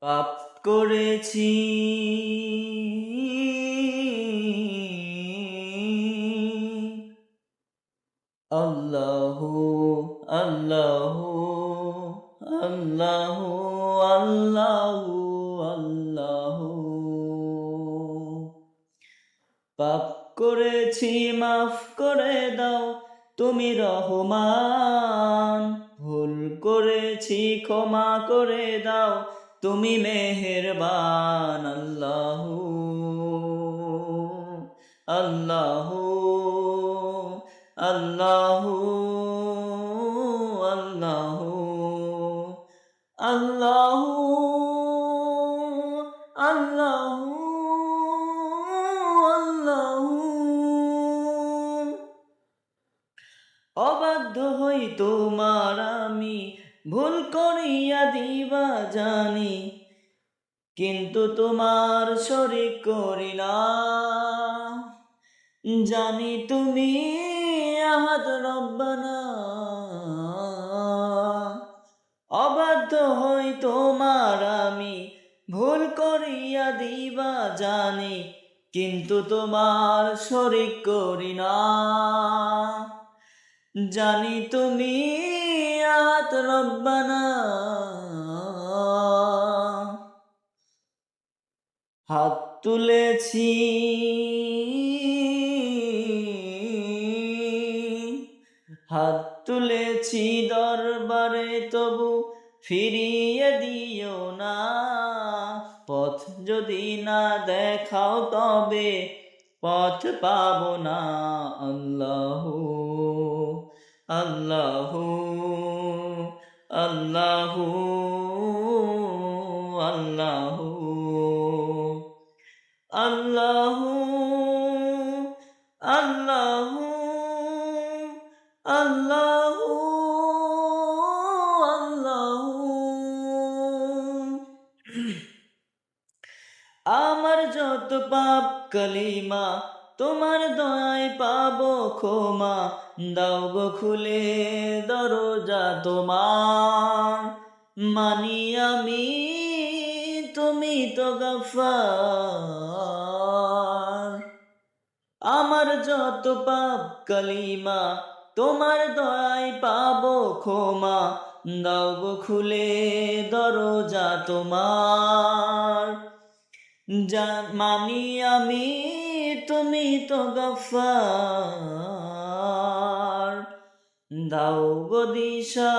পাপ করেছি। আল্লাহ আল্লাহ আল্লাহ আল্লাহ আল্লাহ। পাপ করেছি, মাফ করে দাও, তুমি রহমান। ভুল করেছি, ক্ষমা করে দাও তুমি মেহেরবান আল্লাহ আল্লাহ আল্লাহ আল্লাহ আল্লাহ আল্লাহ অবাধ্য হই তোমার আমি ভুল করিয়া দিবা জানি, কিন্তু তোমার শরিক করি না। জানি তুমি আহাদ রব্বানা। অবাধ্য হই তোমার আমি, ভুল করিয়া দিবা জানি, কিন্তু তোমার শরিক করি না। জানি তুমি আত রব্বানা হাত তুলেছি। হাত তুলেছি দরবারে, তবু ফিরিয়ে দিও না। পথ যদি না দেখাও, তবে পথ পাব না। আল্লাহ আল্লাহ। আল্লাহ আল্লাহ আল্লাহ আল্লাহ আল্লাহ আল্লাহ। আমার যত পাপ কলিমা তোমার দয়ায় পাবো ক্ষমা, দাও গো খুলে দরজা তোমার। মানি আমি, তুমি তো গফার। আমার যত পাপ কলিমা, তোমার দয়ায় পাবো ক্ষমা, দাও গো খুলে দরজা তোমার। মানি আমি তুমি তো গফার দাও গো দিশা।